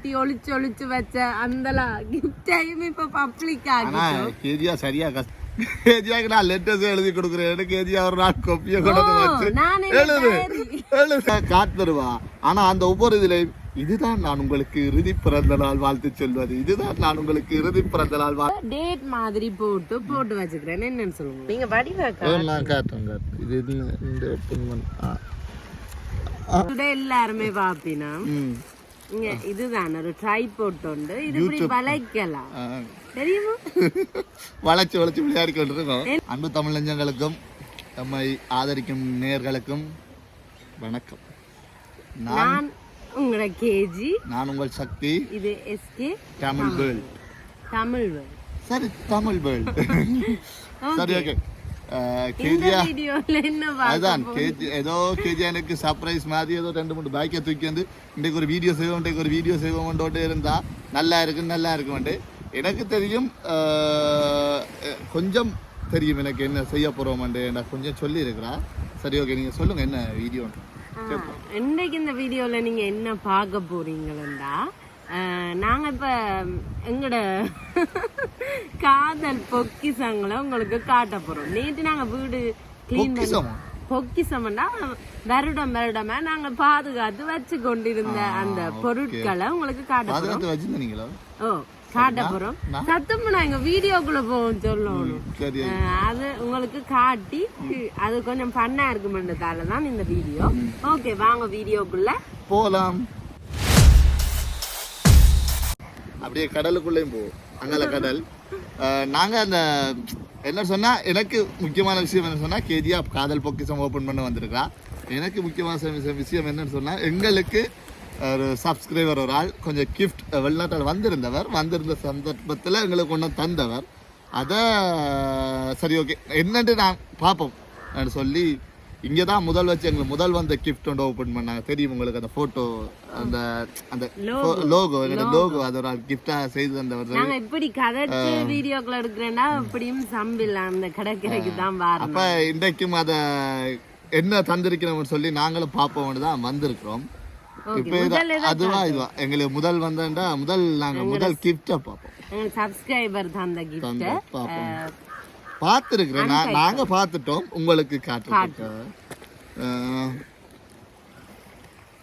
கட்டி ஒளிச்சு ஒளிச்சு வச்ச அந்தலாம் கிஃப்டையும் இப்ப பப்ளிக் ஆனா கேஜியா சரியா கஷ்டம் கேஜியாக்கு நான் லெட்டர்ஸ் எழுதி கொடுக்குறேன் கேஜியா ஒரு நாள் கொப்பியை கொண்டு வந்து வச்சு நானே எழுது diary. எழுது காத்துருவா ஆனா அந்த ஒவ்வொரு இதுல இதுதான் நான் உங்களுக்கு இறுதி பிறந்த நாள் வாழ்த்து சொல்வது இதுதான் நான் உங்களுக்கு இறுதி பிறந்த நாள் வாழ்த்து டேட் மாதிரி போட்டு போட்டு வச்சுக்கிறேன் என்னன்னு சொல்லுங்க நீங்க வடிவாக்கா நான் காட்டுறேன் இது இந்த- எல்லாருமே பாப்பினா. இங்க இதுதான் ஒரு ட்ரை போட்டு உண்டு. இது இப்படி வளைக்கலாம். தெரியுமா? வளைச்சு வளைச்சு விளையாடி கொண்டிருக்கோம் அன்பு தமிழ் நெஞ்சங்களுக்கும் நம்மை ஆதரிக்கும் நேயர்களுக்கும் வணக்கம். நான் உங்களோட கேஜி. நான் உங்கள் சக்தி. இது SK. Tamil world. Tamil word. சரி தமிழ் வேர்ல்ட். சரி ஓகே. கேஜியா அதுதான் கேஜி ஏதோ கேஜி எனக்கு சர்ப்ரைஸ் மாதிரி ஏதோ ரெண்டு மூணு பைக்கை தூக்கி வந்து இன்றைக்கு ஒரு வீடியோ செய்வோம் இன்றைக்கு ஒரு வீடியோ செய்வோம்ன்றோட்டு இருந்தா நல்லா இருக்கு நல்லா இருக்கும்ட்டு எனக்கு தெரியும் கொஞ்சம் தெரியும் எனக்கு என்ன செய்ய போறோம்ட்டு நான் கொஞ்சம் சொல்லி சரி ஓகே நீங்க சொல்லுங்க என்ன வீடியோ ஆ, இன்னைக்கு இந்த வீடியோல நீங்க என்ன பார்க்க போறீங்களா நாங்க இப்ப எங்கட காதல் பொக்கிசங்களை உங்களுக்கு காட்ட போறோம். நேற்று நாங்க வீடு கிளீன் பண்ணி பொக்கிசமா? பொக்கிசம்னா வருடம் வருடமா நாங்க பாதுகாத்து வச்சு கொண்டிருந்த அந்த பொருட்களை உங்களுக்கு காட்ட ஓ காட்ட போறோம். சத்தம் நான் எங்க வீடியோக்குள்ள போவோம் சொல்லணும். அது உங்களுக்கு காட்டி அது கொஞ்சம் ஃபன்னா இருக்குமென்றதால தான் இந்த வீடியோ. ஓகே வாங்க வீடியோக்குள்ள. போலாம். அப்படியே கடலுக்குள்ளேயும் போவோம் அங்கால கடல். நாங்கள் அந்த என்ன சொன்னால் எனக்கு முக்கியமான விஷயம் என்ன சொன்னால் கேஜியா காதல் பொக்கிசம் ஓப்பன் பண்ண வந்திருக்கா எனக்கு முக்கியமான விஷயம் விஷயம் என்னன்னு சொன்னால் எங்களுக்கு ஒரு சப்ஸ்கிரைபர் ஒரு ஆள் கொஞ்சம் கிஃப்ட் வெளிநாட்டில் வந்திருந்தவர். வந்திருந்த சந்தர்ப்பத்தில் எங்களுக்கு ஒன்று தந்தவர். அதை சரி ஓகே என்னன்ட்டு நான் பார்ப்போம் நான் சொல்லி இங்கே தான் முதல் வச்சு எங்களுக்கு முதல் வந்த கிஃப்ட் ஒன்று ஓப்பன் பண்ணாங்க. தெரியும் உங்களுக்கு அந்த ஃபோட்டோ அந்த அந்த லோகோ எங்களோட லோகோ அது ஒரு கிஃப்டாக செய்து தந்தவர். நாங்க இப்படி கதைச்சு வீடியோக்குள்ள எடுக்கிறேன்னா இப்படியும் சம்பில் அந்த கடற்கரைக்கு தான் அப்போ இன்றைக்கும் அதை என்ன தந்திருக்கிறோம்னு சொல்லி நாங்களும் பார்ப்போம்னு தான் வந்திருக்கிறோம். இப்போ அதுவா இதுவா? எங்களுக்கு முதல் வந்தா முதல் நாங்கள் முதல் கிஃப்டை பார்ப்போம். சப்ஸ்கிரைபர் தந்த கிஃப்ட் தந்த பார்ப்போம். பார்த்துருக்குறேன். நான் நாங்க பார்த்துட்டோம். உங்களுக்கு காட்டுறோம்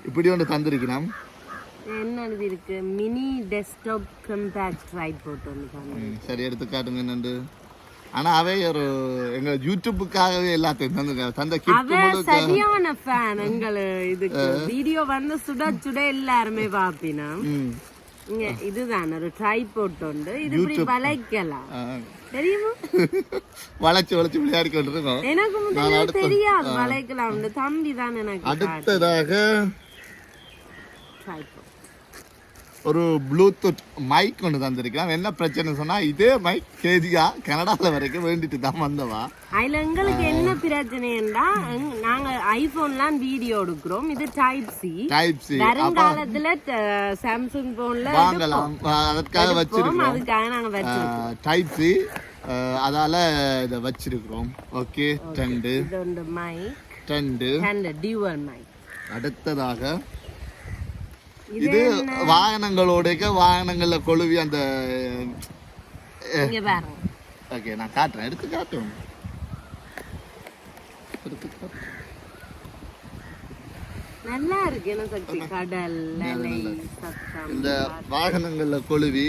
இப்படி ஒன்று தந்திருக்கிறோம் என்ன எழுதி இருக்கு மினி டெஸ்க்டாப் கம்பேக்ட் ட்ரைட் போட்டு. ம், சரி எடுத்து காட்டுங்க என்னண்டு ஆனா அவை ஒரு எங்க யூடியூப்புக்காகவே எல்லாத்தையும் தந்துருக்காங்க தந்த கிஃப்ட் சரியான ஃபேன் எங்களு. இதுக்கு வீடியோ வந்து சுட சுட எல்லாருமே பாப்பினா இங்க இதுதான் ஒரு ட்ரை போட்டு இது இப்படி வளைக்கலாம். தெரியுமா? வளைச்சு வளைச்சு விளையாடி கொண்டிருக்கோம் எனக்கு முதல்ல தெரியாது வளைக்கலாம். தம்பி தான் எனக்கு அடுத்ததாக ட்ரை போட் ஒரு ப்ளூடூத் மைக் ஒன்று தந்திருக்கலாம் என்ன பிரச்சனை சொன்னா இதே மைக் கேஜியா கனடால வரைக்கும் வேண்டிட்டு தான் வந்தவா. அதுல எங்களுக்கு என்ன பிரச்சனைன்னா எங்க- நாங்க ஐபோன்லாம் வீடியோ எடுக்கிறோம். இது டைப் சி டைப் சி வருங்காலத்துல சாம்சங் போன்ல வாங்கலாம். அதற்காக வச்சிருக்கோம் அதுக்காக நாங்க வச்சு டைப் சி அதால இதை வச்சிருக்கிறோம். ஓகே ஒன்று மைக் ரெண்டு அண்ட் டியூவல் மைக் அடுத்ததாக இது வாகனங்களோட வாகனங்கள்ல கொழுவி அந்த ஓகே நான் காட்டுறேன். எடுத்து காட்டுவோம் எடுத்து காட்டு. நல்லா இருக்கு இந்த வாகனங்கள்ல கொழுவி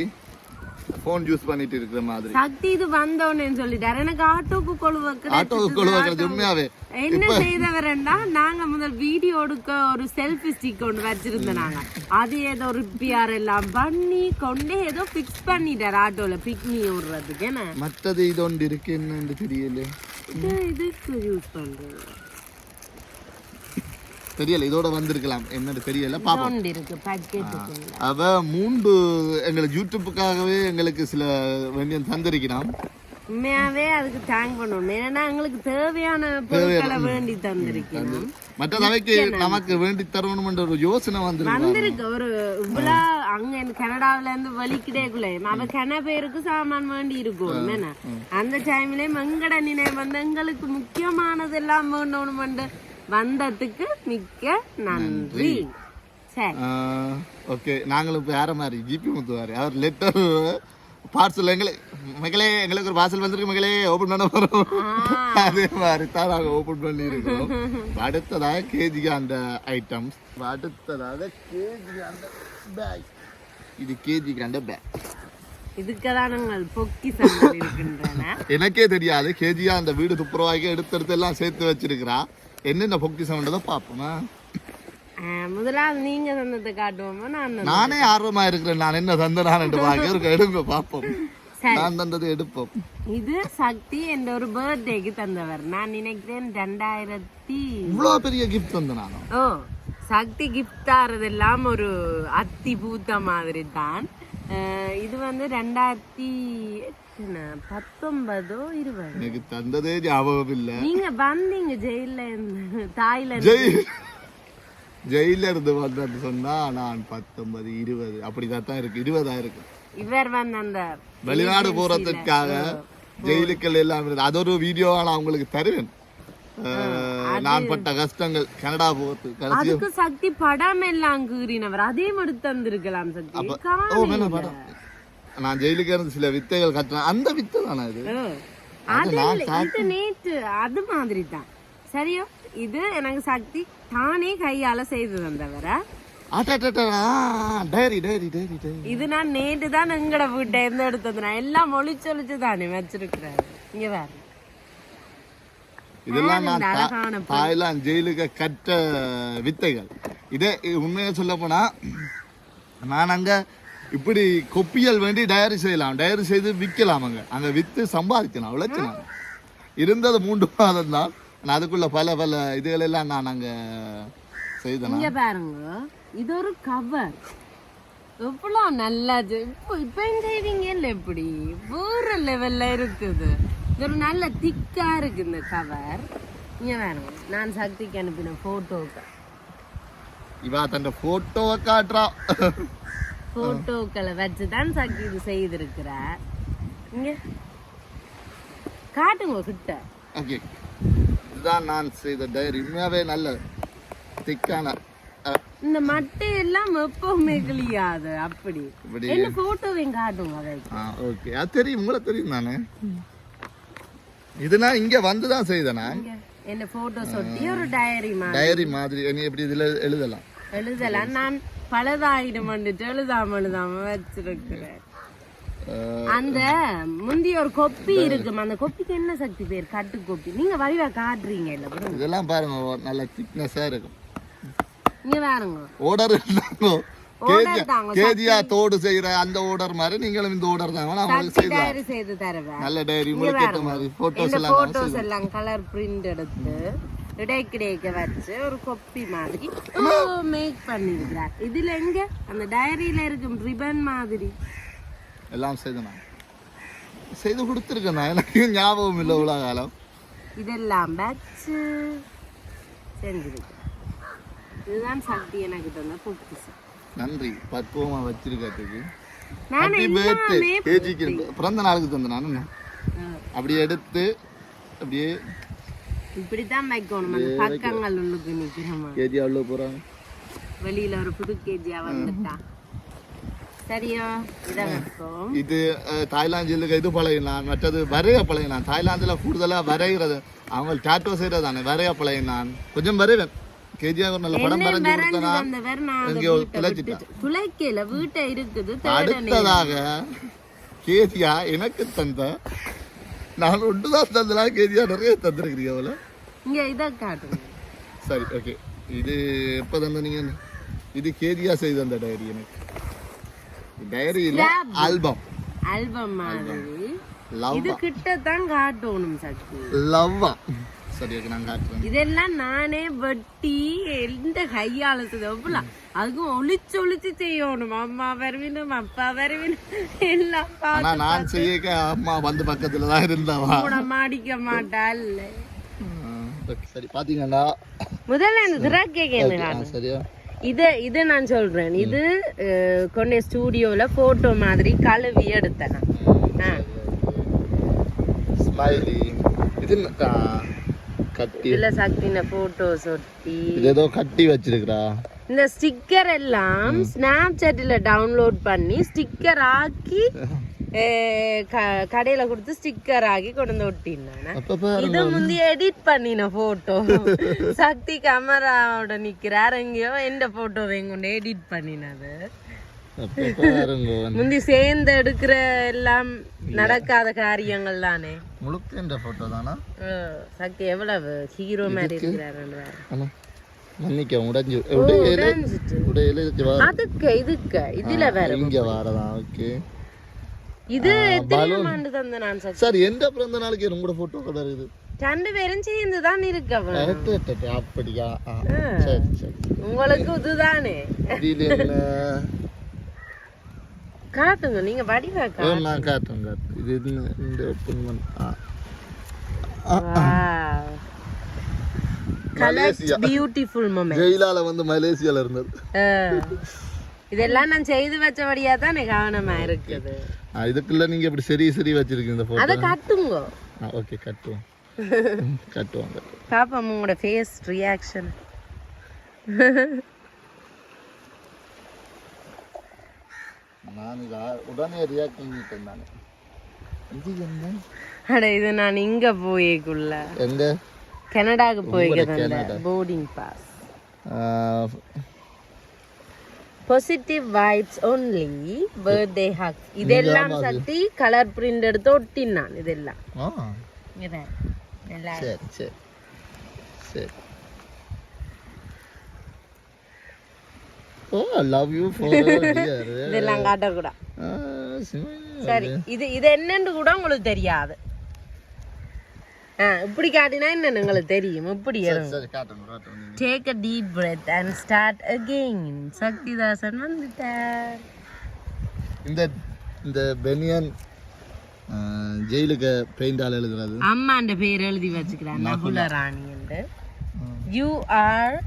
ஃபோன் யூஸ் பண்ணிட்டு இருக்கிற மாதிரி. சக்தி இது வந்தோன்னு சொல்லிட்டாரு. எனக்கு ஆட்டோக்கு கொழுவ ஆட்டோவுக்கு கொழுவாக்குறது உண்மையாவே. என்ன செய்தவரண்டா நாங்க முதல் வீடியோ எடுக்க ஒரு செல்ஃபி ஸ்டிக் ஒன்று வச்சிருந்தோம் நாங்க. அது ஏதோ ரிப்பேர் எல்லாம் பண்ணி கொண்டே ஏதோ ஃபிக்ஸ் பண்ணிட்டாரு ஆட்டோல பிக்னி விடுறதுக்கு என்ன? மற்றது இது ஒன்று இருக்கு என்னன்னு தெரியல. இது இதுக்கு யூஸ் பண்றது. தெரியல இதோட வந்திருக்கலாம். என்னன்னு தெரியல பாப்போம். அவ மூன்று எங்களுக்கு யூடியூப்புக்காகவே எங்களுக்கு சில வேண்டிய தந்திருக்கிறான். உண்மையாவே அதுக்கு தேங்க் பண்ணணும். ஏன்னா எங்களுக்கு தேவையான பொருட்களை வேண்டி தந்திருக்கணும் மற்ற அவைக்கு நமக்கு வேண்டி தரணும்ன்ற ஒரு யோசனை வந்திருக்கு. வந்திருக்கு. ஒரு இவ்வளவு அங்க கனடாவில இருந்து வலிக்கிட்டேக்குள்ள அவ கன பேருக்கு சாமான் வேண்டி இருக்கும். என்ன அந்த டைம்லயும் எங்கட நினைவு வந்து எங்களுக்கு முக்கியமானது எல்லாம் வேண்டணும் வந்ததுக்கு மிக்க நன்றி. ஓகே நாங்களும் இப்போ யார மாதிரி? ஜிபி முத்துவார் அவர் லெட்டர் பார்சல் எங்களை மகளே எங்களுக்கு ஒரு பார்சல் வந்திருக்கு மகளே ஓப்பன் பண்ண போகிறோம் அதே மாதிரி தான் நாங்கள் ஓப்பன் பண்ணியிருக்கோம் அடுத்ததாக கேஜிக்கு அந்த ஐட்டம்ஸ் அடுத்ததாக கேஜி அந்த பேக் இது கேஜிக்கு அந்த பேக் எனக்கே தெரியாது. கேஜியா அந்த வீடு துப்புரவாக்கி எடுத்து எடுத்து எல்லாம் சேர்த்து வச்சிருக்கிறா என்னென்ன பொக்கிசம்ன்றதை பார்ப்போமா. முதலாவது நீங்க தந்ததை காட்டுவோமா நான்? நானே ஆர்வமா இருக்கிறேன். நான் என்ன தந்தனான் பார்க்க. ஒரு எடுங்க பார்ப்போம். நான் தந்தது எடுப்போம். இது சக்தி என்ற ஒரு பர்த்டேக்கு தந்தவர். நான் நினைக்கிறேன் ரெண்டாயிரத்தி இவ்வளோ பெரிய கிஃப்ட் நானும் ஓ சக்தி கிஃப்ட் தரதெல்லாம் ஒரு அத்தி பூத்த மாதிரி தான். இது வந்து ரெண்டாயிரத்தி எத்தனை? பத்தொன்பதோ இருபது? எனக்கு தந்ததே ஞாபகம் இல்லை நீங்க வந்தீங்க ஜெயில இருந்து தாய்ல ஜெய் ஜெயில இருந்து வந்தேன்னு சொன்னா நான் பத்தொன்பது இருபது அப்படிதான் தான் இருக்கு இருபதா இருக்கு. இவர் வந்து அந்த வெளிநாடு போறதுக்காக ஜெயிலுக்கள் எல்லாம் இருக்கு அது ஒரு வீடியோ நான் உங்களுக்கு தருவேன். நான் பட்ட கஷ்டங்கள் கனடா கடைசி அதுக்கு சக்தி படம் எல்லாம் கீறினவர் அதே மட்டும் தந்திருக்கலாம் சக்தி. நான் ஜெயிலுக்கு இருந்து சில வித்தைகள் கட்டுறேன் அந்த வித்தை தானே இது. அது இல்ல, இது நேற்று அது மாதிரி தான் சரியோ? இது எனக்கு சக்தி தானே கையால செய்து தந்தவர. இது நான் நேற்று தான் எங்கட வீட்டை இருந்து எடுத்தது. நான் எல்லாம் ஒளிச்சு ஒளிச்சு தானே வச்சிருக்கிறாரு இங்க வேற இதெல்லாம் நான் தாய்லாந்து ஜெயிலுக்கு கற்ற வித்தைகள். இதே உண்மையை சொல்ல போனா நான் அங்க இப்படி கொப்பியல் வேண்டி டயரி செய்யலாம். டயரி செய்து விற்கலாம் அங்க. அங்க வித்து சம்பாதிக்கலாம் உழைக்கலாம். இருந்தது மூன்று மாதம் தான். நான் அதுக்குள்ள பல பல இதுகள் எல்லாம் நான் அங்க செய்தேன். பாருங்க இது ஒரு கவர் எவ்வளவு நல்லா இப்போ இப்போ செய்வீங்க இல்ல எப்படி? வேற லெவல்ல இருக்குது. இது ஒரு நல்ல திக்கா இருக்கு இந்த கவர் இங்க பாருங்க நான் சக்திக்கு அனுப்பின போட்டோக்கு இவா தன் போட்டோவை காட்டுறா. போட்டோக்களை வச்சு தான் சக்தி இது செய்திருக்கிறார் இங்க. காட்டுங்க கிட்ட ஓகே. இதுதான் நான் செய்த டைரி. உண்மையாவே நல்ல திக்கான இந்த மட்டை எல்லாம் எப்பவுமே கிளியாது அப்படி. என்ன போட்டோவையும் காட்டுங்க ஓகே. அது தெரியும் உங்களை தெரியும் நானு இது நான் இங்க வந்து தான் செய்தேனா? என்ன போட்டோ சொட்டி ஒரு டயரி மாதிரி. டைரி மாதிரி. நீ எப்படி இதுல எழுதலாம்? எழுதலாம். நான் பலதாயிரம் வந்துட்டு எழுதாம எழுதாம வச்சிருக்கிறேன். அந்த முந்தி ஒரு கொப்பி இருக்கும் அந்த கொப்பிக்கு என்ன சக்தி பேர்? கட்டு கொப்பி. நீங்க வடிவா காட்டுறீங்க இல்ல? இதெல்லாம் பாருங்க நல்ல திக்னஸா இருக்கும். இங்க பாருங்க. ஓடர் கேஜியா தோடு செய்யற அந்த ஓடர் மாதிரி நீங்களும் இந்த ஓடர் தான் செய்தா தருவேன். நல்ல டைரி உங்களுக்கு போட்டோஸ் எல்லாம் கலர் பிரிண்ட் எடுத்து இடைக்கிடைக்க வச்சு ஒரு கொப்பி மாதிரி மேக் பண்ணிருக்கிறார் இதுல எங்க அந்த டயரியில இருக்கும் ரிபன் மாதிரி எல்லாம் செய்தேன் செய்து கொடுத்துருக்கேன் எனக்கு ஞாபகம் இல்லை இவ்வளோ காலம் இதெல்லாம் வச்சு செஞ்சிருக்கேன் இதுதான் சக்தி எனக்கு தந்த நன்றி பக்குவமா வச்சிருக்கிறதுக்கு பிறந்த நாளுக்கு தந்த நான் அப்படியே எடுத்து அப்படியே இப்படித்தான் வைக்கணும் அந்த பக்கங்கள் உள்ளுக்கு நிக்கிறோமா கேஜி அவ்வளோ போகிறாங்க வெளியில ஒரு புது கேஜியா வந்துட்டா. சரியா? இதை வைப்போம் இது பழகினான் மற்றது வரைய பழகினான் தாய்லாந்தில் கூடுதலாக வரைகிறது அவங்க டாட்டோ செய்கிறது தானே வரைய பழகினான் கொஞ்சம் வரைவேன். கேஜியாக ஒரு நல்ல படம் வரைஞ்சு கொடுத்தனா அடுத்ததாக கேஜியா எனக்கு தந்த நான் ஒன்று தான் தந்தனா கேஜியா நிறைய தந்திருக்கிறீங்க அவளை இங்க இதை காட்டுங்க. சரி ஓகே இது எப்போ தந்த நீங்கள் இது கேஜியா செய்த அந்த டைரி எனக்கு. டைரி இல்லை ஆல்பம் ஆல்பம் மாதிரி இது கிட்ட தான் காட்டணும் சக்தி லவ்வா சரி ஓகே நான் காட்டுறேன். இதெல்லாம் நானே வெட்டி எந்த கையால செய்தோம்ல அதுக்கும் ஒளிச்சு ஒளிச்சு செய்யணும். அம்மா வருவினும் அப்பா வருவினும் எல்லாம் நான் செய்யக்க அம்மா வந்து பக்கத்துல தான் இருந்தாவா கூட மாடிக்க மாட்டாள். ஓகே சரி பாத்தீங்களா முதல்ல சரியா? இது இது நான் சொல்றேன். இது கொண்டே ஸ்டூடியோல போட்டோ மாதிரி கழுவி எடுத்தேன். ஸ்மைலி இது கட்டி. இதுல சக்தின போட்டோஸ் ஒட்டி இது ஏதோ கட்டி வச்சிருக்கிறா இந்த ஸ்டிக்கர் எல்லாம் ஸ்னாப் சாட்டில் டவுன்லோட் பண்ணி ஸ்டிக்கர் ஆக்கி கடையில கொடுத்து ஸ்டிக்கர் ஆக்கி கொண்டு வந்து ஒட்டினானே இது முந்தி எடிட் பண்ணின போட்டோ சக்தி கேமராவோட நிக்கிறார் எங்கேயோ எந்த போட்டோவையும் கொண்டு எடிட் பண்ணினது முந்தி சேர்ந்து எடுக்கிற எல்லாம் நடக்காத காரியங்கள் தானே முழுக்க இந்த போட்டோ தானா சக்தி எவ்வளவு ஹீரோ மாதிரி இருக்கிறாரு மன்னிக்க உடைஞ்சு உடையில இதுக்கு இதுல வேற இங்க வாரதான் ஓகே இது போட்டோ கூட இருக்குது ரெண்டு பேரும் சேர்ந்து தான் இருக்கவன் அட்டு, அட்டு, அட்டு, அப்படியா? ஆ, சரி சரி உங்களுக்கு இதுதானே. காட்டுங்க நீங்க வடிவா ஓ, நான் காட்டுறேன் இது இந்த- open பண்ண ஆ. கலர்ஸ் பியூட்டிஃபுல் மொமெண்ட் ஜெயிலால வந்து மலேசியால இருந்தது. இதெல்லாம் நான் செய்து வச்சபடியா தான் கவனமா இருக்குது. இதுக்குள்ள நீங்க இப்படி சரி சரி வச்சிருக்கீங்க இந்த அத போட்டோ காட்டுங்க ஓகே கட்டுவோம். கட்டுவோம் பாப்போம் உங்களோட ஃபேஸ் ரியாக்ஷன் நான் உடனே ரியாக்ட் பண்ணிட்டேன் நான். இது என்ன? அட இது நான் இங்க போயேக்குள்ள. எங்க? கனடாக்கு போய்க்கிறேன். Boarding pass positive vibes only birthday hug இதெல்லாம் சக்தி கலர் பிரிண்ட் எடுத்து ஒட்டினான் இதெல்லாம் சரி சரி சரி ஓ லவ் யூ இதெல்லாம் காட்டக்கூடாது சரி இது இது என்னன்னு கூட உங்களுக்கு தெரியாது இப்படி காட்டினா என்னன்னு உங்களுக்கு தெரியும்? இப்படி take a deep breath and start again Sakthidasan வந்துட்டார். இந்த இந்த பெனியன் ஜெயிலுக்கு பெயிண்டால் எழுதுறது? அம்மாண்ட பேர் எழுதி வச்சுக்கிறான் நகுல. ராணி என்று. You are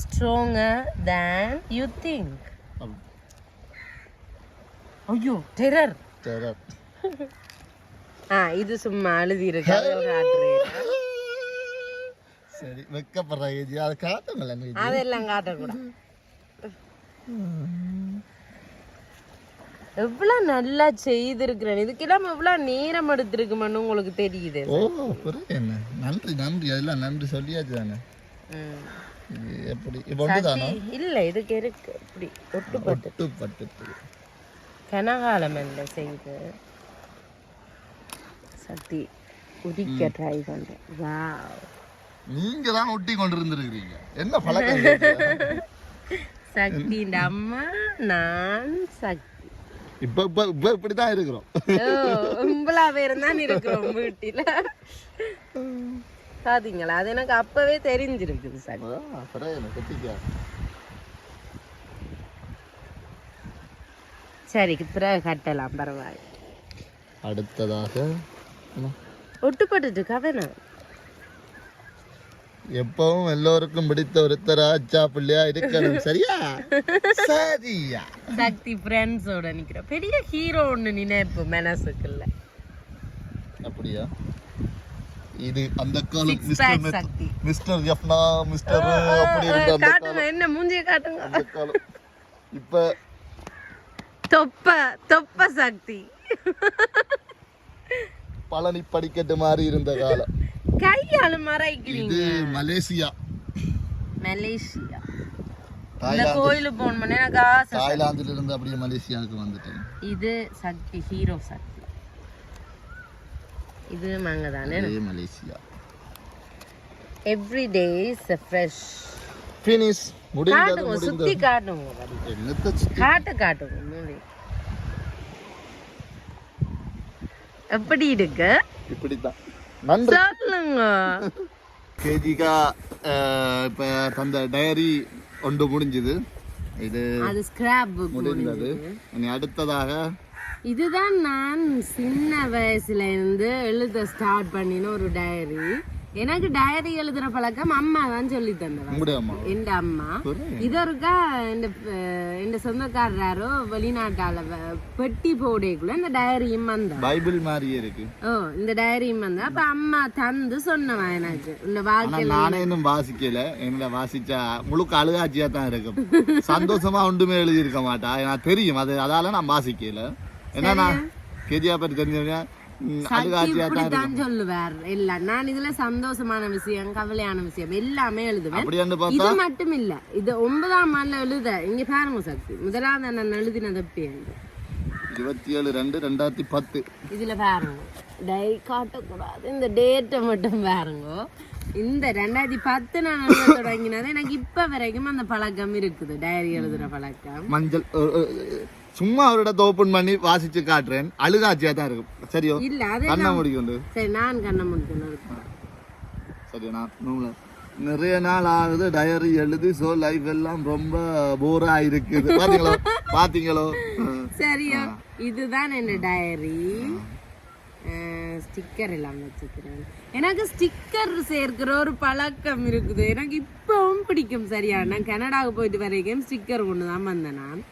stronger than you think ஐயோ டெரர் ஆ இது சும்மா எழுதி இருக்கு சரி வெக்கப்படுற ஏஜி. அதை ஏஜி? அதெல்லாம் காட்டக்கூடாது. எவ்வளவு நல்லா செய்திருக்கிறேன். இதுக்கெல்லாம் எவ்வளவு நேரம் எடுத்திருக்குமென்னு உங்களுக்கு தெரியுது. ஓ புரியுது என்ன? நன்றி நன்றி. அதெல்லாம் நன்றி சொல்லியாச்சு தானே? எப்படி? ஒன்று இல்ல இதுக்கு இருக்கு. இப்படி ஒட்டுப்பட்டு. ஒட்டு பட்டு கனகாலம் என்ன செய்து. சக்தி உதிக்க ட்ரை பண்றேன். வாவ் நீங்க தான் ஒட்டி கொண்டு இருந்திருக்கிறீங்க என்ன பழக்கம்? சக்தி இந்த அம்மா நான் சக்தி இப்ப இப்ப இப்ப இப்படி தான் இருக்கிறோம். உங்களா பேர் தான் இருக்கிறோம் வீட்டில. பாத்தீங்களா? அது எனக்கு அப்பவே தெரிஞ்சிருக்குது சக்தி சரி பிறகு கட்டலாம் பரவாயில்ல. அடுத்ததாக என்ன? ஒட்டுப்பட்டுட்டு கவனா எப்பவும் எல்லோருக்கும் பிடித்த ஒருத்தரா? அச்சா பிள்ளையா இருக்கணும். சரியா? சரியா? சக்தி ஃப்ரெண்ட்ஸோட நிக்கிறோம் பெரிய ஹீரோ ஒன்று நினைப்பு மனசுக்குள்ள. அப்படியா? இது அந்த காலம் மிஸ்டர். மிஸ்டர் எஃப்னா மிஸ்டர் அப்படி இருந்த அந்த காட்டுங்க என்ன மூஞ்சிய காட்டுங்க. அந்த காலம் இப்ப தொப்ப தொப்ப சக்தி. பழனி படிக்கட்டு மாதிரி இருந்த காலம். கையால மறைக்கிறீங்க. இது மலேசியா. மலேசியா. இந்த கோயிலுக்கு போகணும்னு எனக்கு ஆசை தாய்லாந்துல இருந்து அப்படியே மலேசியாவுக்கு வந்துட்டேன். இது சக்தி ஹீரோ சக்தி. இது நாங்க தானே Malaysia. Every day is fresh finish முடிந்தது முடிந்தது. சுத்தி காட்டுங்க? காட்டு காட்டுங்க எப்படி இருக்கு? இப்படித்தான். நன்றி. சொல்லுங்க. கேஜிகா இப்போ தந்த டயரி ஒன்று முடிஞ்சுது. இது அது ஸ்கிராப் முடிந்தது. இனி அடுத்ததாக இதுதான் நான் சின்ன வயசுல இருந்து எழுத ஸ்டார்ட் பண்ணின ஒரு டைரி எனக்கு டயரி எழுதுற பழக்கம் அம்மா தான் சொல்லி தந்தவா உங்களுடைய அம்மா? எந்த அம்மா? புரியுது. இது ஒருக்கா இந்த இந்த சொந்தக்காரராரோ வெளிநாட்டால பெட்டி போடக்குள்ள இந்த டயரியும் வந்தா. பைபிள் மாதிரியே இருக்கு. ஓ இந்த டயரியும் வந்தா. அப்ப அம்மா தந்து சொன்னவா எனக்கு. இந்த வாழ்க்கையில நானே இன்னும் வாசிக்கல. என்னல வாசிச்சா முழுக்க அழுகாட்சியா தான் இருக்கும். சந்தோஷமா ஒன்றுமே எழுதி இருக்க மாட்டா. எனக்கு தெரியும். அது அதால நான் வாசிக்கல. ஏன்னா நான் கேஜியா பற்றி தெரிஞ்சவங்க இப்படித்தான் சொல்லுவார் இல்ல நான் இதுல சந்தோஷமான விஷயம் கவலையான விஷயம் எல்லாமே எழுதுவேன் இது மட்டும் இல்ல இது ஒன்பதாம் ஆண்டுல எழுத இங்க பாருங்க சக்தி முதலாவது நான் எழுதினது எப்படி என்று. இருபத்தி ஏழு ரெண்டு ரெண்டாயிரத்தி பத்து இதுல பாருங்க காட்டக்கூடாது இந்த டேட்டை மட்டும் பாருங்க இந்த ரெண்டாயிரத்தி பத்து நான் எழுத தொடங்கினது எனக்கு இப்ப வரைக்கும் அந்த பழக்கம் இருக்குது டைரி எழுதுற பழக்கம் மஞ்சள் சும்மா இடத்த ஓபன் பண்ணி வாசிச்சு காட்டுறேன். அழுகாட்சியா தான் இருக்கும். சரியோ? இல்ல அது கண்ணை முடிக்கொண்டு. சரி நான் கண்ண முடிக்கணும் சரி நான் நிறைய நாள் ஆகுது டயரி எழுதி ஸோ லைஃப் எல்லாம் ரொம்ப போரா இருக்குது. பாத்தீங்களோ? பாத்தீங்களோ. சரியா இதுதான் என் டயரி ஸ்டிக்கர் எல்லாம் வச்சுக்கிறேன். எனக்கு ஸ்டிக்கர் சேர்க்கிற ஒரு பழக்கம் இருக்குது. எனக்கு இப்பவும் பிடிக்கும் சரியா? நான் கனடாவுக்கு போயிட்டு வரைக்கும் ஸ்டிக்கர் கொண்டு தான் வந்தேன் நான்.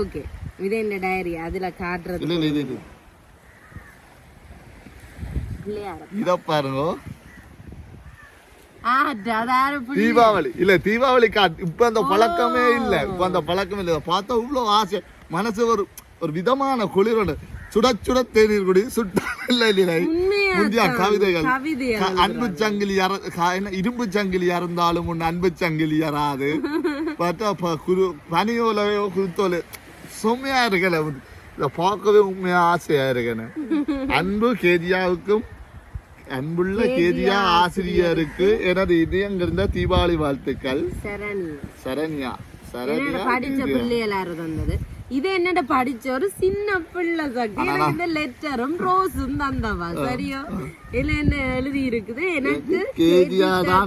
ஓகே இது டயரி அதுல காட்டுறது. இல்ல இல்ல இது இது. பாருங்க. தீபாவளி. இல்ல தீபாவளி காட் இப்ப அந்த பழக்கமே இல்ல. இப்ப அந்த பழக்கம் இல்ல. பார்த்தா இவ்வளவு ஆசை. மனசு ஒரு ஒரு விதமான குளிர் உண்டு. சுட சுட தேநீர் குடி சுட்ட முந்தியா கவிதைகள். அன்பு சங்கிலி இரும்பு சங்கிலி அறந்தாலும் உன் அன்பு சங்கிலி அறாது பார்த்தா ப- குரு பனியோலையோ குருத்தோலை. செம்மையா இருக்கல. இதை பார்க்கவே உண்மையா ஆசையா இருக்கேன் அன்பு கேஜியாவுக்கும் அன்புள்ள கேஜியா ஆசிரியருக்கு எனது இதயங்கிருந்த தீபாவளி வாழ்த்துக்கள். சரணி சரண்யா. சரண்யா படிச்ச பிள்ளை எல்லாரும் தந்தது. இது என்னோட படிச்ச ஒரு சின்ன பிள்ளை சக்தி இந்த லெட்டரும் ரோஸும் தந்தவா. சரியா? இதுல என்ன எழுதி இருக்குது? எனக்கு.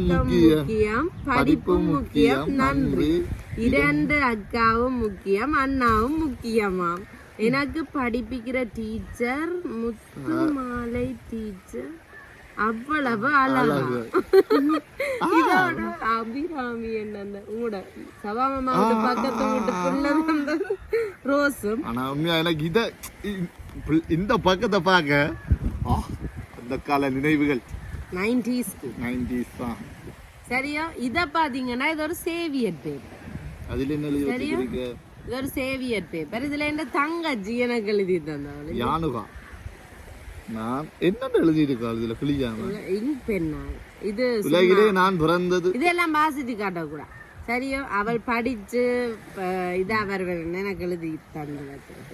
முக்கியம். படிப்பும் முக்கியம். நன்றி. இரண்டு அக்காவும் முக்கியம் அண்ணாவும் முக்கியமாம். எனக்கு படிப்பிக்கிற டீச்சர் முத்து மாலை டீச்சர் அவ்வளவு அழகா. இதோட அபிராமி என்ன உங்களோட சபாமமா பக்கத்து வீட்டு பிள்ளை வந்து ரோஸும். ஆனா உண்மையா எனக்கு இத இந்த பக்கத்தை பார்க்க அந்த கால நினைவுகள். நைன்டிஸ்க்கு நைன்டிஸ் தான். சரியா? இத பாத்தீங்கன்னா இது ஒரு சேவியர் பேப்பர் அதுல என்ன எழுதி வச்சிருக்கீங்க இது ஒரு சேவியர் பேப்பர் இதுல என்ன தங்கச்சி எனக்கு எழுதி தந்தவள் யானுகா நான் என்ன எழுதி இருக்கா இதுல கிளியாம இங்க் பெண்ணா இது உலகிலே நான் பிறந்தது இதெல்லாம் வாசித்து காட்டக்கூடாது சரியோ அவள் படிச்சு இதா வருவன் எனக்கு எழுதி தந்து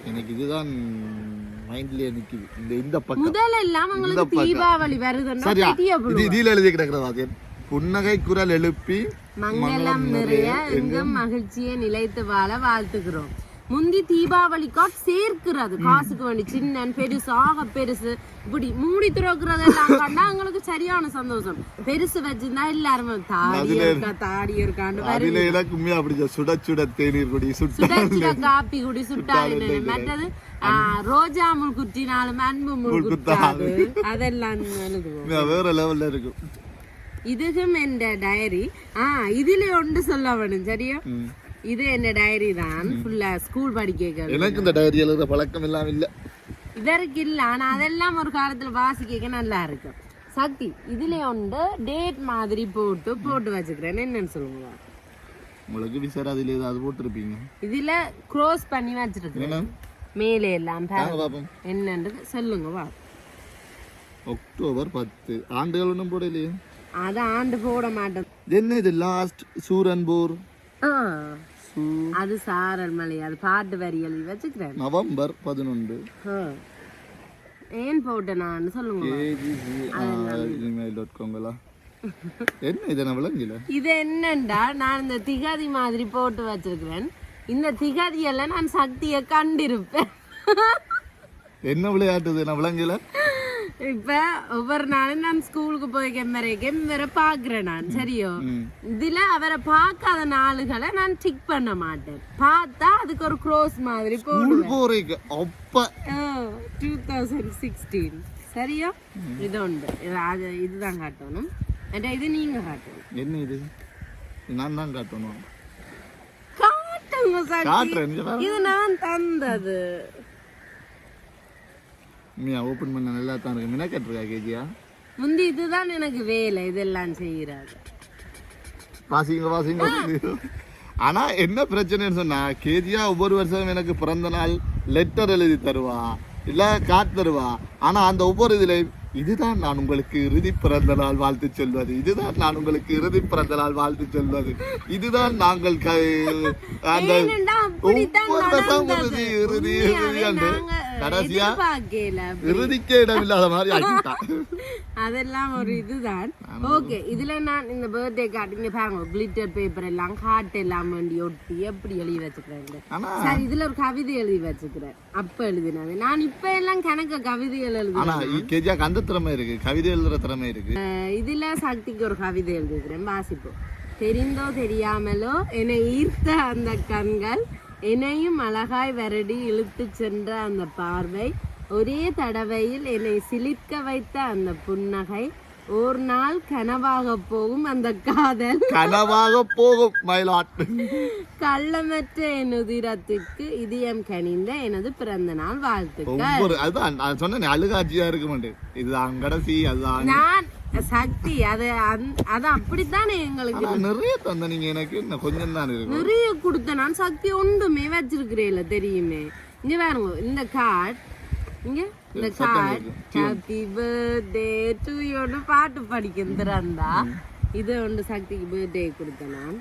எனக்கு இதுதான் மைண்ட்லயே நிக்குது இந்த இந்த பக்கம் முதல்ல எல்லாம் உங்களுக்கு. தீபாவளி வருதுன்னா சரியா இது இதுல எழுதி கிடக்குற வாத்தியன் புன்னகை குரல் எழுப்பி மங்களம் நிறைய எங்கும் மகிழ்ச்சியை நிலைத்து வாழ வாழ்த்துக்கிறோம் முந்தி தீபாவளி காட் சேர்க்கிறது. காசுக்கு வேண்டி சின்னன் பெருசு ஆக பெருசு. இப்படி மூடி துறக்கிறதெல்லாம் கண்டா எங்களுக்கு சரியான சந்தோஷம். பெருசு வச்சிருந்தா எல்லாருமே தாடி இருக்கா தாடி உண்மையா பிடிச்ச சுட சுட தேநீர் குடி சுட்ட சுட சுட காப்பி குடி சுட்டாடு மற்றது ரோஜா முள் குத்தினாலும் அன்பு முள் குத்தாது. அதெல்லாம் வேற லெவல்ல இருக்கும் இதுக்கும் என் டயரி ஆ இதுல ஒன்று சொல்ல வேணும் சரியா. இது என்ன டயரி தான் ஃபுல்லா ஸ்கூல் படிக்க எனக்கு இந்த டைரி எழுதுற பழக்கம் எல்லாம் இல்ல. இதற்கு இல்ல ஆனா அதெல்லாம் ஒரு காலத்துல வாசிக்க நல்லா இருக்கும் சக்தி இதுல ஒன்று டேட் மாதிரி போட்டு போட்டு வச்சுக்கிறேன். என்னன்னு சொல்லுங்க. உங்களுக்கு விசார அதுல ஏதாவது போட்டிருப்பீங்க? இதுல க்ரோஸ் பண்ணி வச்சிருக்கேன் மேலே எல்லாம் என்னன்றது சொல்லுங்க வா. அக்டோபர் பத்து. ஆண்டுகள் ஒன்றும் போடலையே. அத ஆண்டு போட மாட்டேன் என்ன இது லாஸ்ட் சூரன்பூர். அது சாரல் மலை அது பாட்டு வரி எழுதி வச்சுக்கிறேன். நவம்பர் பதினொன்று. ஏன் போட்டேன் நான்? சொல்லுங்க. ஜிமெயில் டாட் காம்களா என்ன இதை நான் விளங்கல இது என்னண்டா? நான் இந்த திகாதி மாதிரி போட்டு வச்சிருக்கிறேன். இந்த திகாதியெல்லாம் நான் சக்தியை கண்டிருப்பேன். என்ன விளையாட்டுது? நான் விளங்கல இப்ப ஒவ்வொரு நாளும் நான் ஸ்கூலுக்கு போய் வரைக்கும் இவரை பாக்குறேன் நான் சரியோ. இதுல அவரை பார்க்காத நாளுகளை நான் டிக் பண்ண மாட்டேன் பார்த்தா அதுக்கு ஒரு க்ரோஸ் மாதிரி போடுவேன் அப்ப டூ தௌசண்ட் சிக்ஸ்டீன் சரியா இது உண்டு இது அது இதுதான் காட்டணும் என்கிட்ட இது நீங்க காட்டுங்க என்ன இது நான் தான் காட்டணும் காட்டுங்க பாரு. இது நான் தந்தது நீ ஓப்பன் பண்ண நல்லா தான் இருக்கு. மினக்கட்டுருக்கா கேஜியா? முந்தி இதுதான் எனக்கு வேலை இதெல்லாம் செய்யறாரு வாசிங்க வாசிங்க ஆனா என்ன பிரச்சனைன்னு சொன்னா கேஜியா ஒவ்வொரு வருஷம் எனக்கு பிறந்த நாள் லெட்டர் எழுதி தருவா இல்ல கார்டு தருவா. ஆனா அந்த ஒவ்வொரு இதுலயும் இதுதான் நான் உங்களுக்கு இறுதி பிறந்த நாள் வாழ்த்து சொல்வது. இதுதான் நான் உங்களுக்கு இறுதி பிறந்த நாள் வாழ்த்து சொல்வது. இதுதான் நாங்கள் அந்த. இறுதி இறுதி என்று நாங்க கடைசியா. இறுதிக்கே இடம் இல்லாத மாதிரி ஆக்கிட்டான் அதெல்லாம் ஒரு இதுதான். ஓகே இதுல நான் இந்த பர்த்டே கார்டு இங்க பாருங்க கிளிட்டர் பேப்பர் எல்லாம் காட்டு எல்லாம் வேண்டி ஒட்டி எப்படி எழுதி வச்சுக்கிறேன் சரி இதுல ஒரு கவிதை எழுதி வச்சுக்கிறேன். அப்ப எழுதினது நான் இப்ப எல்லாம் கணக்க கவிதைகள் எழுதுறேன். அந்த திறமை இருக்கு. கவிதை எழுதுற திறமை இருக்கு. இதுல சக்திக்கு ஒரு கவிதை எழுதிக்கிறேன். வாசிப்போம். தெரிந்தோ தெரியாமலோ என்னை ஈர்த்த அந்த கண்கள் என்னையும் அழகாய் வருடி இழுத்துச் சென்ற அந்த பார்வை ஒரே தடவையில் என்னை சிலிர்க்க வைத்த அந்த புன்னகை ஒரு நாள் கனவாக போகும் அந்த காதல். கனவாக போகும் மயிலாட் கள்ளமற்ற என் உதிரத்துக்கு இதயம் கனிந்த எனது பிறந்த நாள் வாழ்த்துக்கள். அதுதான் நான் சொன்னேன் அழுகாட்சியா இருக்க மாட்டேன் இதுதான் கடைசி அதுதான். நான் சக்தி அது அது அப்படித்தானே எங்களுக்கு நிறைய தந்த நீங்க எனக்கு. என்ன கொஞ்சம் தான் இருக்கும். நிறைய கொடுத்த நான் சக்தி ஒன்றுமே வச்சிருக்கிறேன்ல தெரியுமே. இங்க பாருங்க இந்த கார்டு இங்க இந்த கார்டு ஹாப்பி பர்த்டே டு யூன்னு பாட்டு படிக்கிறா இது ஒன்று சக்திக்கு பர்த்டே கொடுத்தேன் நான்.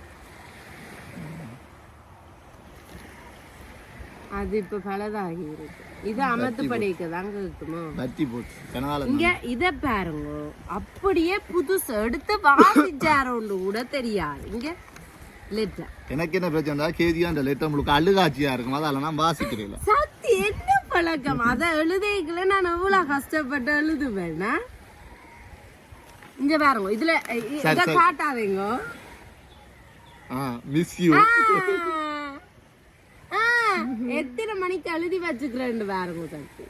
அது இப்ப பலதாகி இருக்கு. இது அமத்து படிக்க தாங்க இருக்குமோ நத்தி போச்சு இங்க இத பாருங்க. அப்படியே புதுசு எடுத்து வாசிச்சாரோண்டு கூட தெரியாது. இங்க லெட்டர் எனக்கு என்ன பிரச்சனை கேதியா அந்த லெட்டர் முழுக்க அழுகாட்சியா இருக்கும். அதால நான் வாசிக்கிறேன் சக்தி என்ன பழக்கம்? அத எழுதைக்குள்ள நான் எவ்வளவு கஷ்டப்பட்டு எழுதுவேன்னா? இங்க பாருங்க. இதுல இத காட்டாதீங்க. ஆ மிஸ் யூ எத்தனை மணிக்கு எழுதி வச்சுக்கிறேன் பாருங்க சக்தி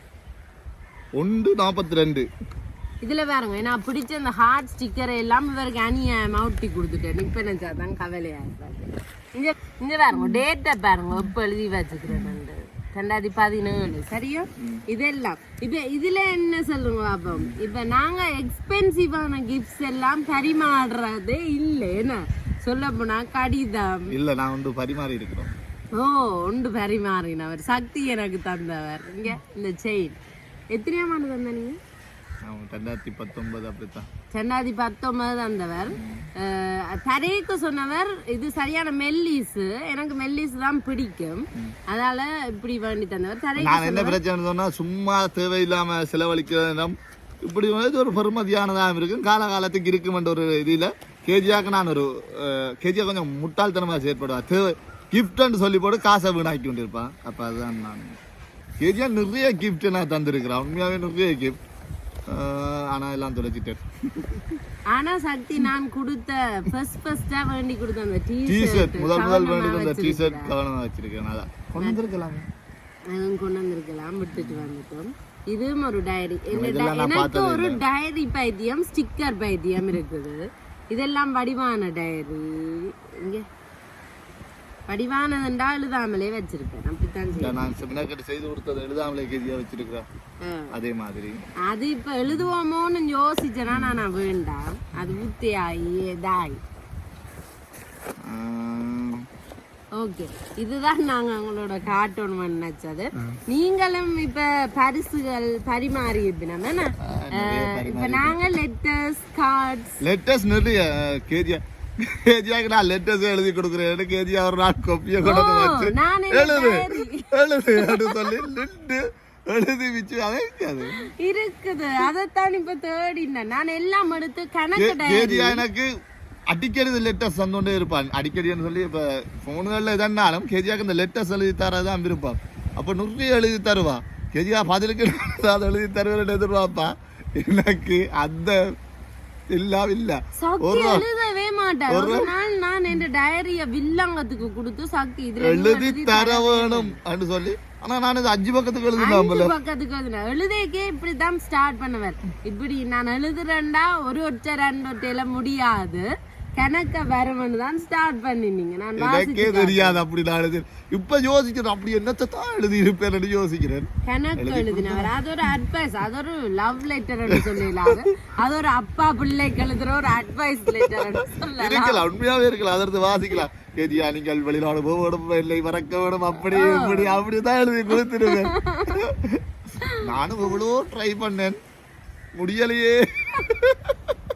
ஒன்று நாற்பத்தி ரெண்டு இதுல பாருங்க நான் பிடிச்ச அந்த ஹார்ட் ஸ்டிக்கர் எல்லாம் இவருக்கு அநியாயமா ஒட்டி கொடுத்துட்டேன். இப்ப நினைச்சாதான் கவலையா இருக்காது இங்க இங்க பாருங்க டேட்டை பாருங்க இப்ப எழுதி வச்சுக்கிறேன் ரெண்டாயிரத்தி பதினேழு சரியா? இதெல்லாம். இப்ப இதுல என்ன சொல்லுங்க பாப்போம்? இப்ப நாங்க எக்ஸ்பென்சிவான கிஃப்ட்ஸ் எல்லாம் பரிமாறுறதே இல்லை என்ன சொல்ல போனா கடிதம். இல்ல நான் வந்து பரிமாறி இருக்கிறோம் ஓ உண்டு பரிமாறினவர் சக்தி எனக்கு தந்தவர். இங்க இந்த செயின் எத்தனையாம் ஆண்டு தந்த நீங்க ரெண்டாயிரத்தி பத்தொன்பது அப்படித்தான். ரெண்டாயிரத்தி பத்தொன்பது தந்தவர். தரேக்கு சொன்னவர் இது சரியான மெல்லிஸு எனக்கு மெல்லிஸ் தான் பிடிக்கும். அதனால இப்படி வேண்டி தந்தவர். தரேக்கு என்ன பிரச்சனை சொன்னா சும்மா தேவையில்லாம செலவழிக்கிற இடம். இப்படி வந்து ஒரு பெருமதியானதாக இருக்கும். காலகாலத்துக்கு இருக்குமென்ற ஒரு இதில் கேஜியாக்கு நான் ஒரு கேஜியா கொஞ்சம் முட்டாள்தனமாக செயற்படுவா தேவை கிஃப்ட்னு சொல்லி போட்டு காசை வீணாக்கி கொண்டிருப்பான். அப்போ அதுதான் நான். கேஜியா நிறைய கிஃப்ட் நான் தந்திருக்கிறேன். உண்மையாகவே நிறைய கிஃப்ட் ஆனால் எல்லாம் தொலைச்சிட்டேன். ஆனா சக்தி நான் கொடுத்த ஃபர்ஸ்ட் ஃபர்ஸ்டா வேண்டி கொடுத்த அந்த டிஷர்ட் டிஷர்ட் முதல் முதல் வேண்டியது அந்த டிஷர்ட் கவனமாக வச்சிருக்கேன் அதான் கொண்டு வந்திருக்கலாமே. கொண்டு வந்திருக்கலாம் விட்டுட்டு வந்துட்டோம். இதுவும் ஒரு டைரி எனக்கு ஒரு டைரி பைத்தியம் ஸ்டிக்கர் பைத்தியம் இருக்குது. இதெல்லாம் வடிவான டைரி இங்க. வடிவானதுண்டா எழுதாமலே வச்சிருக்கேன் அப்படித்தான் செய்யணும் நான் செமினாக்கட்டு செய்து கொடுத்தது எழுதாமலே கேஜியா வச்சிருக்கிறேன் ஆ. அதே மாதிரி. அது இப்ப எழுதுவோமோன்னு யோசிச்சேன்னா நான் வேண்டாம் அது ஊத்தியாயி இதாயி. ஓகே. இதுதான் நாங்க உங்களோட கார்ட்டூன் நினைச்சது நீங்களும் இப்ப பரிசுகள் பரிமாறி இருப்பினோம் என்ன இப்ப நாங்க லெட்டர்ஸ் கார்ட்ஸ் லெட்டர்ஸ் நிறைய கேஜியாக்கு நான் லெட்டர்ஸ் எழுதி கொடுக்குறேன் கேஜியா ஒரு நாள் கொப்பியை கொண்டு வச்சு எழுது. எழுது அப்படின்னு சொல்லி நின்று எழுதி வச்சு அதை அது இருக்குது. அதைத்தான் இப்ப தேடினேன் நான் எல்லாம் எடுத்து கணக்கு. கேஜியா எனக்கு அடிக்கடி லெட்டர்ஸ் தந்தோண்டே இருப்பான் அடிக்கடின்னு சொல்லி இப்போ ஃபோனுகளில் எதனாலும் கேஜியாக்கு இந்த லெட்டர்ஸ் எழுதி தரதான் விருப்பம். அப்போ நிறைய எழுதி தருவா. கேஜியா பதிலுக்கு அதை எழுதி தருவேன் எதிர்பார்ப்பா? எனக்கு அந்த எல்லாம் இல்லை சக்தி எழுதவே ஒரு நாள் நான் என் டயரிய வில்லங்கத்துக்கு கொடுத்து சக்தி இதுல நீ எழுதி தர வேணும் அப்படின்னு சொல்லி. ஆனா நான் இது அஞ்சு பக்கத்துக்கு எழுதுனா அஞ்சு பக்கத்துக்கு எழுதுன எழுதேக்கே இப்படிதான் ஸ்டார்ட் பண்ணுவேன். இப்படி நான் எழுதுறேன்டா ஒரு ஒற்றை ரெண்டு ஒற்றையில முடியாது. கணக்க வரவன்னு தான் ஸ்டார்ட் பண்ணினீங்க. நான் எனக்கே தெரியாது அப்படி நான் எழுதி இப்ப யோசிக்கிறேன் அப்படி என்னத்தை தான் எழுதி இருப்பேன் யோசிக்கிறேன். கணக்கு எழுதினவர். அது ஒரு அட்வைஸ் அது ஒரு லவ் லெட்டர்னு சொல்லலாம் அது? ஒரு அப்பா பிள்ளைக்கு எழுதுற ஒரு அட்வைஸ் சொல்லலாம். இருக்கலாம் உண்மையாவே இருக்கலாம். அதற்கு வாசிக்கலாம். கேதியா நீங்கள் வெளிநாடு போக விடும் இல்லை மறக்க விடும் அப்படி இப்படி அப்படிதான் எழுதி கொடுத்துருவேன் நானும் எவ்வளவோ ட்ரை பண்ணேன். முடியலையே.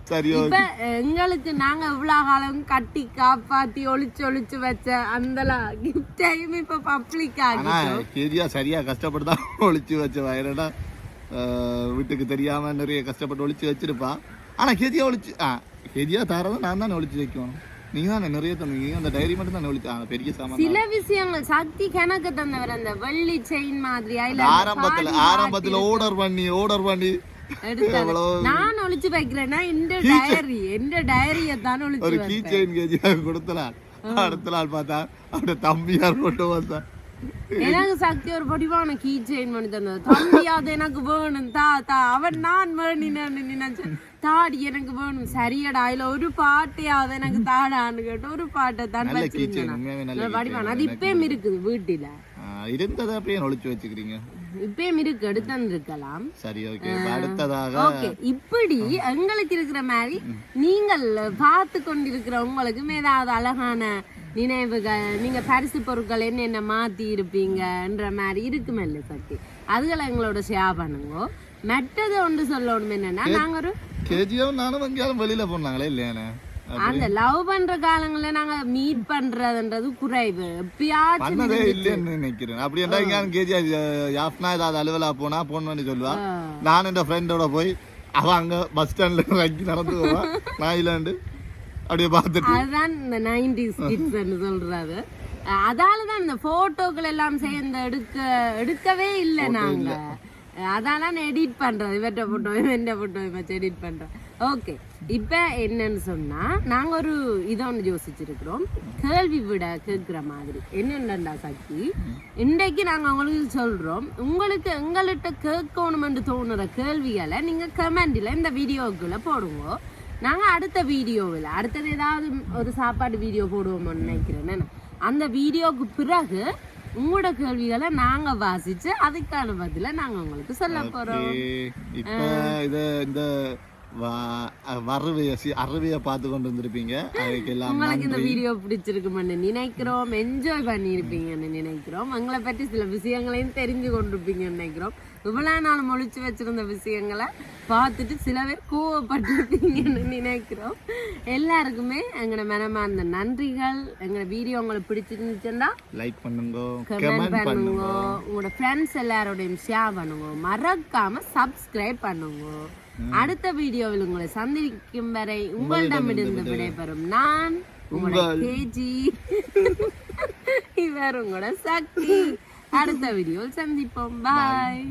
சரியோ இப்ப எங்களுக்கு நாங்க இவ்வளவு காலம் கட்டி காப்பாத்தி ஒளிச்சு ஒளிச்சு வச்ச அந்த கிஃப்டையும் இப்ப பப்ளிக் ஆனா கேதியா சரியா கஷ்டப்பட்டு தான் ஒழிச்சு வச்ச வயலடா. வீட்டுக்கு தெரியாம நிறைய கஷ்டப்பட்டு ஒழிச்சு வச்சிருப்பா. ஆனா கேதியா ஒழிச்சு ஆ கேதியா தாரதான் நான் தானே ஒழிச்சு வைக்கணும். நீங்க தானே நிறைய தந்தீங்க அந்த டைரி மட்டும் தானே ஒழிச்சு ஆ, பெரிய சாமான் சில விஷயங்கள் சக்தி கணக்கு தந்தவர் அந்த வெள்ளி செயின். அந்த ஆரம்பத்துல ஆரம்பத்துல ஆர்டர் பண்ணி ஆர்டர் பண்ணி எடுத்தது. நான் ஒளிச்சு வைக்கிறேன்னா இந்த டயரி எந்த டயரிய தான் ஒளிச்சு ஒரு கீ வைப்பேன். செயின் கேஜியாக கொடுத்தலாம் அடுத்த நாள் பார்த்தா அவட தம்பியார் கொண்டு வந்தா எனக்கு சக்தி ஒரு படிவான கீ செயின் பண்ணி தந்தது. தம்பியாவது எனக்கு வேணும். தா தா அவன் நான் வேணினு நினைச்சேன். தாடி எனக்கு வேணும். சரியடா இல்ல ஒரு பாட்டையாவது எனக்கு தாடான்னு கேட்டு ஒரு பாட்டை தான் வச்சிருந்தேன் வடிவான அது இப்பயும் இருக்குது வீட்டுல. இருந்ததை அப்படியே ஒழிச்சு வச்சுக்கிறீங்க. இப்பயும் இருக்கு எடுத்து இருக்கலாம் சரி ஓகே அடுத்ததாக ஓகே இப்படி எங்களுக்கு இருக்கிற மாதிரி நீங்கள் பார்த்து கொண்டிருக்கிற உங்களுக்கும் ஏதாவது அழகான நினைவுகள் நீங்க பரிசு பொருட்கள் என்னென்ன மாத்தி இருப்பீங்கன்ற மாதிரி இருக்குமில்ல சக்தி? அதுகளை எங்களோட ஷேர் பண்ணுங்க. மற்றது ஒன்று சொல்லணும் என்னன்னா நாங்க ஒரு கேஜியும் நானும் எங்கேயாலும் வெளியில போனாங்களே இல்லையானே அந்த லவ் பண்ற காலங்கள்ல நாங்க மீட் பண்றதுன்றது குறைவு. எப்பயாச்சும் இல்லைன்னு நினைக்கிறேன். அப்படி என்ன கேஜி யாப்னா ஏதாவது அலுவலா போனா போன் பண்ணி சொல்லுவா நான் என் ஃப்ரெண்டோட போய் அவ அங்க பஸ் ஸ்டாண்ட்ல இறங்கி நடந்து போவா நான் இல்லாண்டு அப்படியே பார்த்துட்டு. அதுதான் இந்த நைன்டிஸ் கிட்ஸ்ன்னு சொல்றது. அஹ் அதால தான் இந்த போட்டோக்கள் எல்லாம் சேர்ந்து எடுக்க எடுக்கவே இல்லை நாங்க. அதால எடிட் பண்றது. இவற்ற போட்டோ இவன் போட்டோ வச்சு எடிட் பண்றோம் ஓகே இப்ப என்னன்னு சொன்னா நாங்க ஒரு இதை ஒன்று யோசிச்சிருக்கிறோம். கேள்வி விட கேட்கிற மாதிரி. என்னென்னடா சக்தி? இன்றைக்கு நாங்க உங்களுக்கு சொல்றோம். உங்களுக்கு எங்கள்கிட்ட கேட்கணும்னு தோணுற கேள்விகளை நீங்க கமெண்ட்ல இந்த வீடியோக்குள்ள போடுங்க. நாங்க அடுத்த வீடியோவில் அடுத்தது ஏதாவது ஒரு சாப்பாடு வீடியோ போடுவோம்னு நினைக்கிறேன்? அந்த வீடியோக்கு பிறகு உங்களோட கேள்விகளை நாங்க வாசிச்சு அதுக்கான பதில நாங்க உங்களுக்கு சொல்ல போறோம். இப்ப இத இந்த வ- வறுவைய சி- அறுவைய பார்த்து கொண்டு வந்திருப்பீங்க அதுக்கெல்லாம் உங்களுக்கு இந்த வீடியோ பிடிச்சிருக்குமென்னு நினைக்கிறோம். என்ஜாய் பண்ணியிருப்பீங்கன்னு நினைக்கிறோம். எங்களை பற்றி சில விஷயங்களையும் தெரிஞ்சு கொண்டிருப்பீங்கன்னு நினைக்கிறோம். இவ்வளோ நாள் மொழிச்சு வச்சிருந்த விஷயங்களை பார்த்துட்டு சில பேர் கோவப்பட்டிருப்பீங்கன்னு நினைக்கிறோம். எல்லாருக்குமே எங்களோட மனமார்ந்த நன்றிகள். எங்களோட வீடியோ உங்களுக்கு பிடிச்சிருந்துச்சுன்னா லைக் பண்ணுங்க கமெண்ட் பண்ணுங்க. உங்களோட ஃப்ரெண்ட்ஸ் எல்லாரோடையும் ஷேர் பண்ணுங்க. மறக்காம சப்ஸ்கிரைப் பண்ணுங்க. அடுத்த வீடியோவில் உங்களை சந்திக்கும் வரை உங்களிடமிருந்து விடைபெறும் நான் உங்களோட உங்கள். கேஜி. இவர் உங்களோட சக்தி. அடுத்த வீடியோவில் சந்திப்போம். பாய்